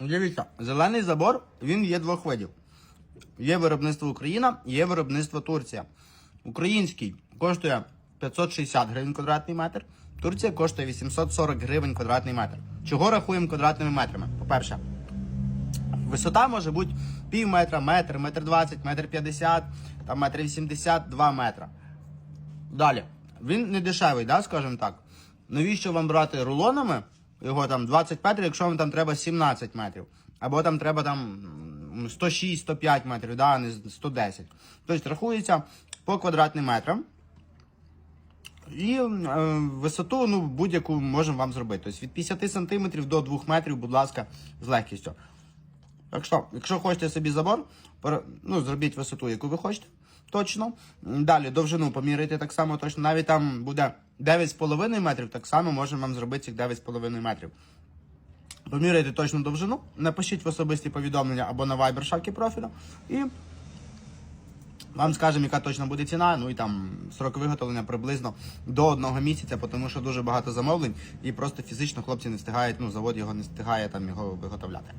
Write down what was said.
Дивіться, зелений забор він є двох видів. Є виробництво Україна, є виробництво Турція. Український коштує 560 гривень квадратний метр, Турція коштує 840 гривень квадратний метр. Чого рахуємо квадратними метрами? По-перше, висота може бути пів метра, метр, метр двадцять, метр п'ятдесят, там метр вісімдесят, два метра. Далі. Він не дешевий, да, скажімо так. Навіщо вам брати рулонами? Його там 20 метрів, якщо вам там треба 17 метрів. Або там треба там 106-105 метрів, да, а не 110. Тобто рахується по квадратним метрам. І е, висоту ну, будь-яку можемо вам зробити. Тобто від 50 см до 2 метрів, будь ласка, з легкістю. Так що, якщо хочете собі забор, ну, зробіть висоту, яку ви хочете, точно. Далі довжину поміряйте так само точно. Навіть там буде 9,5 метрів, так само можемо вам зробити цих 9,5 метрів. Поміряйте точну довжину, напишіть в особисті повідомлення або на Viber шапки профілю. І вам скажемо, яка точно буде ціна, ну і там срок виготовлення приблизно до одного місяця, тому що дуже багато замовлень, і просто фізично хлопці не встигають, ну завод його не встигає там його виготовляти.